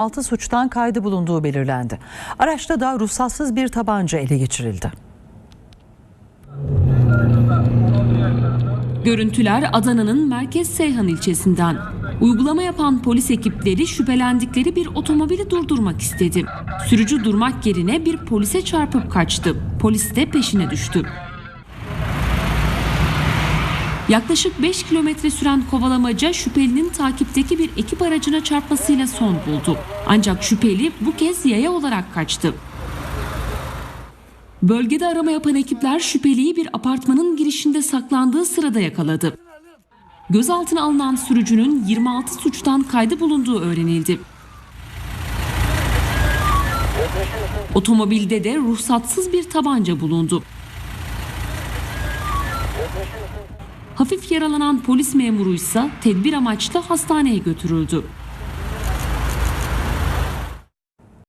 6 suçtan kaydı bulunduğu belirlendi. Araçta da ruhsatsız bir tabanca ele geçirildi. Görüntüler Adana'nın Merkez Seyhan ilçesinden. Uygulama yapan polis ekipleri şüphelendikleri bir otomobili durdurmak istedi. Sürücü durmak yerine bir polise çarpıp kaçtı. Polis de peşine düştü. Yaklaşık 5 kilometre süren kovalamaca şüphelinin takipteki bir ekip aracına çarpmasıyla son buldu. Ancak şüpheli bu kez yaya olarak kaçtı. Bölgede arama yapan ekipler şüpheliyi bir apartmanın girişinde saklandığı sırada yakaladı. Gözaltına alınan sürücünün 26 suçtan kaydı bulunduğu öğrenildi. Otomobilde de ruhsatsız bir tabanca bulundu. Hafif yaralanan polis memuru ise tedbir amaçlı hastaneye götürüldü.